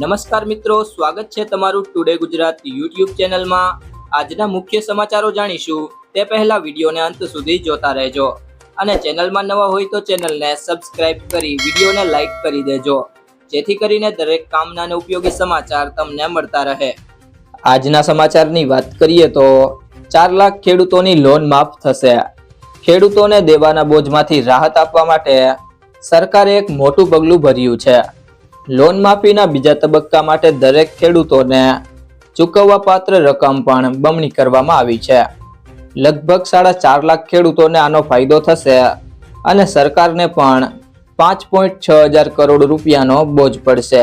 નમસ્કાર મિત્રો, સ્વાગત છે તમારું ટુડે ગુજરાત યુટ્યુબ ચેનલમાં. આજના મુખ્ય સમાચારો જાણીશું. તે પહેલા વિડીયોને અંત સુધી જોતા રહેજો. અને ચેનલમાં નવા હોય તો ચેનલને સબસ્ક્રાઇબ કરી વિડીયોને લાઈક કરી દેજો. જેથી કરીને દરેક કામના ઉપયોગી સમાચાર તમને મળતા રહે. આજના સમાચારની વાત કરીએ તો, ચાર લાખ ખેડૂતોની લોન માફ થશે. ખેડૂતોને દેવાના બોજમાંથી રાહત આપવા માટે સરકારે એક મોટું પગલું ભર્યું છે. લોન માફીના બીજા તબક્કા માટે દરેક ખેડૂતોને ચૂકવવા પાત્ર રકમ પણ બમણી કરવામાં આવી છે. લગભગ સાડા ચાર લાખ ખેડૂતોને આનો ફાયદો થશે અને સરકારને પણ પાંચ પોઈન્ટ છ હજાર કરોડ રૂપિયાનો બોજ પડશે.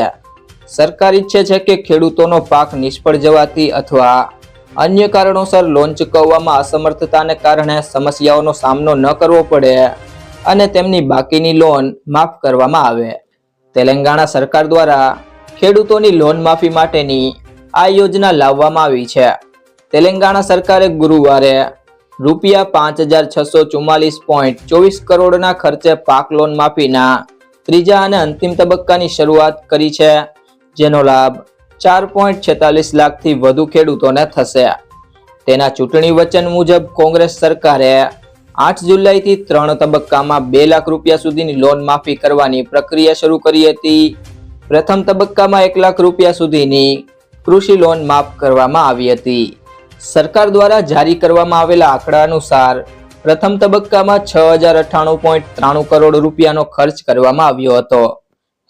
સરકાર ઈચ્છે છે કે ખેડૂતોનો પાક નિષ્ફળ જવાથી અથવા અન્ય કારણોસર લોન ચૂકવવામાં અસમર્થતાને કારણે સમસ્યાઓનો સામનો ન કરવો પડે અને તેમની બાકીની લોન માફ કરવામાં આવે. તેલંગાણા સરકાર દ્વારા ખેડૂતોની લોન માફી માટેની આ યોજના લાવવામાં આવી છે. તેલંગાણા સરકારે ગુરુવારે રૂપિયા પાંચ હજાર છસો ચુમ્માલીસ પોઈન્ટ ચોવીસ કરોડના ખર્ચે પાક લોન માફીના ત્રીજા અને અંતિમ તબક્કાની શરૂઆત કરી છે, જેનો લાભ ચાર પોઈન્ટ છેતાલીસ લાખથી વધુ ખેડૂતોને થશે. તેના ચૂંટણી વચન મુજબ કોંગ્રેસ સરકારે આઠ જુલાઈથી ત્રણ તબક્કામાં બે લાખ રૂપિયા સુધીની લોન માફી કરવાની પ્રક્રિયા શરૂ કરી હતી. પ્રથમ તબક્કામાં એક લાખ રૂપિયા સુધીની કૃષિ લોન માફ કરવામાં આવી હતી. સરકાર દ્વારા જારી કરવામાં આવેલા આંકડા અનુસાર પ્રથમ તબક્કામાં છ હજાર અઠ્ઠાણું પોઈન્ટ ત્રાણું કરોડ રૂપિયાનો ખર્ચ કરવામાં આવ્યો હતો.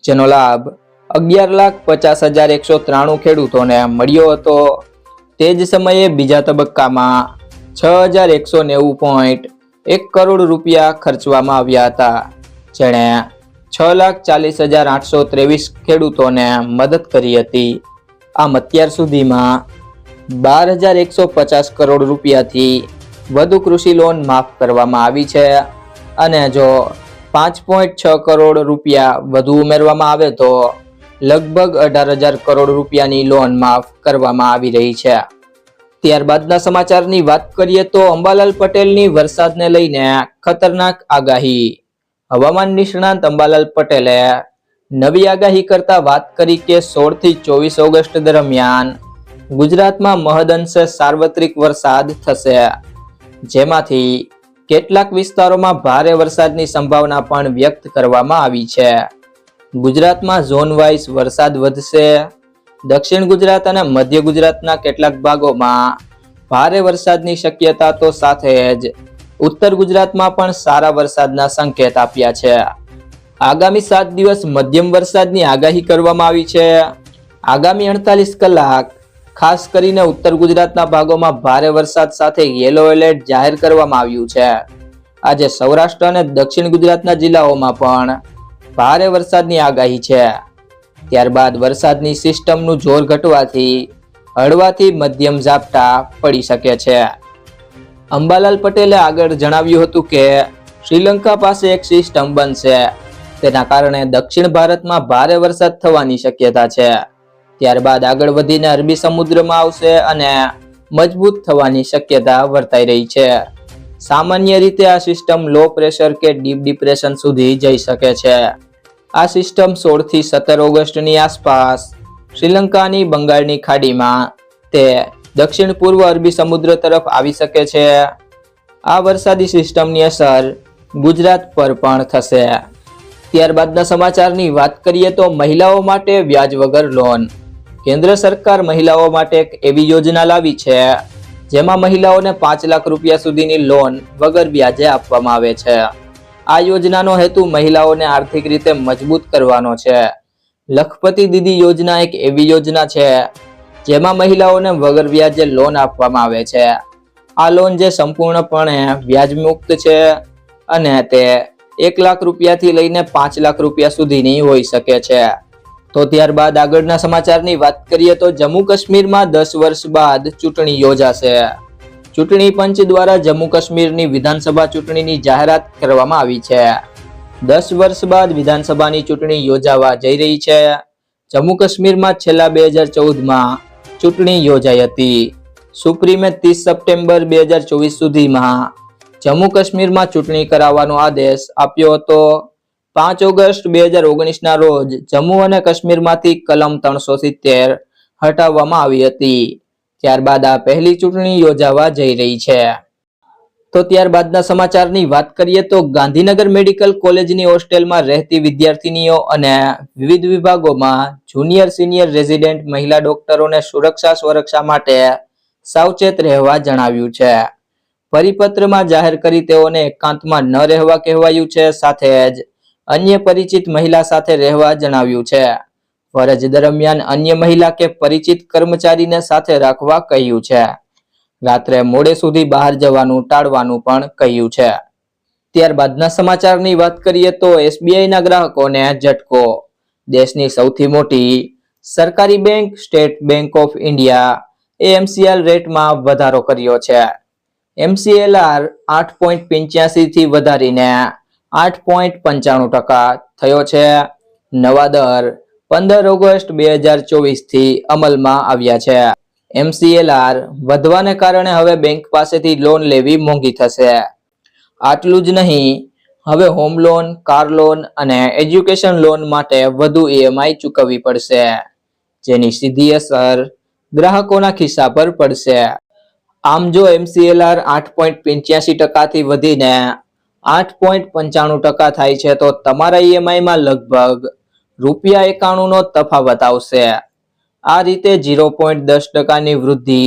જેનો લાભ અગિયાર લાખ પચાસ હજાર એકસો ત્રાણું ખેડૂતોને મળ્યો હતો. તે જ સમયે બીજા તબક્કામાં છ હજાર એકસો નેવું પોઈન્ટ એક કરોડ રૂપિયા ખર્ચવામાં આવ્યા હતા. જેણે છ લાખ ચાલીસ હજાર આઠસો ત્રેવીસ ખેડૂતોને મદદ કરી હતી. આમ અત્યાર સુધીમાં બાર હજાર એકસો પચાસ કરોડ રૂપિયાથી વધુ કૃષિ લોન માફ કરવામાં આવી છે અને જો પાંચ પોઈન્ટ છ કરોડ રૂપિયા વધુ ઉમેરવામાં આવે તો લગભગ અઢાર હજાર કરોડ રૂપિયાની લોન માફ કરવામાં આવી રહી છે. ત્યારબાદના સમાચારની વાત કરીએ તો અંબાલાલ પટેલની વરસાદને લઈને ખતરનાક આગાહી. હવામાન નિષ્ણાંત અંબાલાલ પટેલે નવી આગાહી કરતા વાત કરી કે સોળથી ચોવીસ ઓગસ્ટ દરમિયાન ગુજરાતમાં મહદઅંશે સાર્વત્રિક વરસાદ થશે. જેમાંથી કેટલાક વિસ્તારોમાં ભારે વરસાદની સંભાવના પણ વ્યક્ત કરવામાં આવી છે. ગુજરાતમાં ઝોન વાઇઝ વરસાદ વધશે. દક્ષિણ ગુજરાત અને મધ્ય ગુજરાતના કેટલાક ભાગોમાં ભારે વરસાદની શક્યતા તો સાથે જ ઉત્તર ગુજરાતમાં પણ સારા વરસાદના સંકેત આપ્યા છે. આગામી સાત દિવસ મધ્યમ વરસાદની આગાહી કરવામાં આવી છે. આગામી અડતાલીસ કલાક, ખાસ કરીને ઉત્તર ગુજરાતના ભાગોમાં ભારે વરસાદ સાથે યેલો એલર્ટ જાહેર કરવામાં આવ્યું છે. આજે સૌરાષ્ટ્ર અને દક્ષિણ ગુજરાતના જિલ્લાઓમાં પણ ભારે વરસાદની આગાહી છે. ત્યારબાદ વરસાદની સિસ્ટમનું જોર ઘટવાથી હળવાથી મધ્યમ ઝાપટા પડી શકે છે. અંબાલાલ પટેલે આગળ જણાવ્યું હતું કે, શ્રીલંકા પાસે એક સિસ્ટમ બનશે. તેના કારણે દક્ષિણ ભારતમાં ભારે વરસાદ થવાની શક્યતા છે. ત્યારબાદ આગળ વધીને અરબી સમુદ્રમાં આવશે અને મજબૂત થવાની શક્યતા વર્તાઈ રહી છે. સામાન્ય રીતે આ સિસ્ટમ લો પ્રેશર કે ડીપ ડિપ્રેશન સુધી જઈ શકે છે. આ સિસ્ટમ સોળથી સત્તર ઓગસ્ટની આસપાસ શ્રીલંકાની બંગાળની ખાડીમાં તે દક્ષિણ પૂર્વ અરબી સમુદ્ર તરફ આવી શકે છે. આ વરસાદી સિસ્ટમની અસર ગુજરાત પર પણ થશે. ત્યારબાદના સમાચારની વાત કરીએ તો મહિલાઓ માટે વ્યાજ વગર લોન. કેન્દ્ર સરકાર મહિલાઓ માટે એક એવી યોજના લાવી છે, જેમાં મહિલાઓને પાંચ લાખ રૂપિયા સુધીની લોન વગર વ્યાજે આપવામાં આવે છે. આ યોજનાનો હેતુ મહિલાઓને આર્થિક રીતે મજબૂત કરવાનો છે. લખપતિ દીદી યોજના એક એવી યોજના છે, જેમાં મહિલાઓને વગર વ્યાજે લોન આપવામાં આવે છે. આ લોન જે સંપૂર્ણપણે વ્યાજ મુક્ત છે અને તે એક લાખ રૂપિયાથી લઈને પાંચ લાખ રૂપિયા સુધીની હોઈ શકે છે. તો ત્યારબાદ આગળના સમાચારની વાત કરીએ તો જમ્મુ કાશ્મીરમાં દસ વર્ષ બાદ ચૂંટણી યોજાશે. ચૂંટણી પંચ દ્વારા જમ્મુ કાશ્મીરની વિધાનસભા ચૂંટણીની જાહેરાત કરવામાં આવી છે. દસ વર્ષ બાદ વિધાનસભાની ચૂંટણી યોજાવા જઈ રહી છે. જમ્મુ કાશ્મીરમાં છેલ્લા બે હજાર ચૌદમાં ચૂંટણી યોજાઈ હતી. સુપ્રીમે ત્રીસ સપ્ટેમ્બર બે હજાર ચોવીસ સુધીમાં જમ્મુ કાશ્મીરમાં ચૂંટણી કરાવવાનો આદેશ આપ્યો હતો. પાંચ ઓગસ્ટ બે હજાર ઓગણીસના રોજ જમ્મુ અને કાશ્મીરમાંથી કલમ ત્રણસો સિત્તેર હટાવવામાં આવી હતી. ત્યારબાદ આ પહેલી ચૂંટણી યોજાવા જઈ રહી છે. તો ત્યારબાદના સમાચારની વાત કરીએ તો ગાંધીનગર મેડિકલ કોલેજની હોસ્ટેલમાં રહેતી વિદ્યાર્થીનીઓ અને વિવિધ વિભાગોમાં જુનિયર સિનિયર રેઝિડેન્ટ મહિલા ડોક્ટરોને સુરક્ષા સ્વરક્ષા માટે સાવચેત રહેવા જણાવ્યું છે. પરિપત્રમાં જાહેર કરી તેઓને એકાંતમાં ન રહેવા કહેવાયું છે, સાથે જ અન્ય પરિચિત મહિલા સાથે રહેવા જણાવ્યું છે. ફરજ દરમિયાન અન્ય મહિલા કે પરિચિત કર્મચારીને સાથે રાખવા કહ્યું છે. રાત્રે મોડે સુધી બહાર જવાનું ટાળવાનું પણ કહ્યું છે. ત્યારબાદના સમાચારની વાત કરીએ તો એસબીઆઈના ગ્રાહકોને ઝટકો. દેશની સૌથી મોટી સરકારી bank, State Bank of India MCL રેટમાં વધારો કર્યો છે. એમસીએલઆર આઠ પોઈન્ટ પંચ્યાસી થી વધારીને આઠ પોઈન્ટ પંચાણું ટકા થયો છે. નવા દર પંદર ઓગસ્ટ બે હજાર ચોવીસથી અમલમાં આવ્યા છે. એમસીએલઆર વધવાને કારણે હવે બેંક પાસેથી લોન લેવી મોંઘી થશે. આટલું જ નહીં, હવે હોમ લોન, કાર લોન અને એજ્યુકેશન લોન માટે વધુ ઈએમઆઈ ચૂકવવી પડશે, જેની સીધી અસર ગ્રાહકોના ખિસ્સા પર પડશે. આમ જો એમસીએલઆર આઠ પોઈન્ટ પંચ્યાસી ટકાથી વધીને આઠ પોઈન્ટ પંચાણું ટકા થાય છે, તો તમારા ઈએમઆઈમાં લગભગ રૂપિયા એકાણુંનો તફાવત આવશે. આ રીતે ઝીરો પોઈન્ટ દસ ટકાની વૃદ્ધિ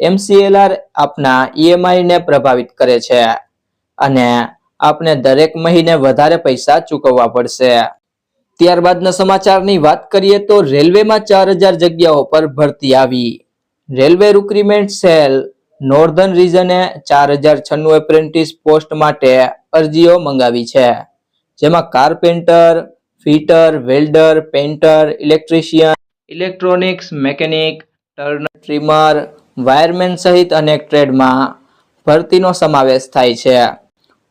એમસીએલઆર આપના ઈએમઆઈને પ્રભાવિત કરે છે અને આપણે દરેક મહિને વધારે પૈસા ચૂકવવા પડશે. ત્યારબાદના સમાચારની વાત કરીએ તો રેલવેમાં ચાર હજાર જગ્યાઓ પર ભરતી આવી. રેલવે રિક્રુટમેન્ટ સેલ નોર્ધન રીઝને ચાર હજાર છન્નું એપ્રેન્ટિસ પોસ્ટ માટે અરજીઓ મંગાવી છે. જેમાં carpenter fitter welder painter electrician electronics mechanic turner trimmer wireman સહિત અનેક ટ્રેડમાં ભરતીનો સમાવેશ થાય છે.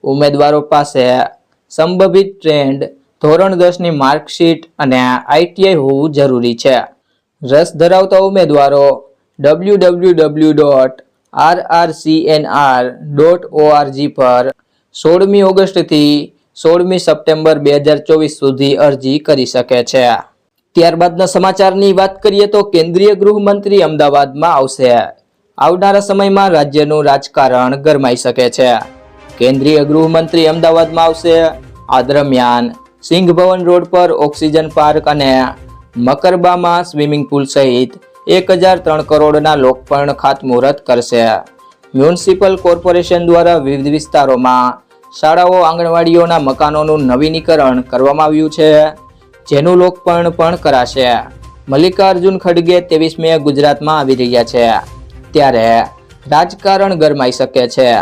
ઉમેદવારો પાસે સંભવિત ટ્રેન્ડ ધોરણ દસની માર્કશીટ અને આઈટીઆઈ હોવું જરૂરી છે. રસ ધરાવતા ઉમેદવારો W W W dot R R C N R dot O R G પર સોળમી ઓગસ્ટથી સોળમી સપ્ટેમ્બર બે હજાર ચોવીસ સુધી અરજી કરી શકે છે. ત્યારબાદના સમાચારની વાત કરીએ તો કેન્દ્રીય ગૃહમંત્રી અમદાવાદમાં આવશે. આવનારા સમયમાં રાજ્યનું રાજકારણ ગરમાઈ શકે છે. કેન્દ્રીય ગૃહમંત્રી અમદાવાદમાં આવશે. આ દરમિયાન સિંઘ ભવન રોડ પર ઓક્સિજન પાર્ક અને મકરબામાં સ્વિમિંગ પુલ સહિત એક હજાર ત્રણ કરોડના લોકપર્ણ ખાતમુહૂર્ત કરશે. મ્યુનિસિપલ કોર્પોરેશન દ્વારા વિવિધ વિસ્તારોમાં શાળાઓ આંગણવાડીઓના મકાનોનું નવીનીકરણ કરવામાં આવ્યું છે. જેનું લોકપર્ણ પણ કરાશે. મલ્લિકાર્જુન ખડગે ત્રેવીસ મે ગુજરાતમાં આવી રહ્યા છે. ત્યારે રાજકારણ ગરમાઈ શકે છે.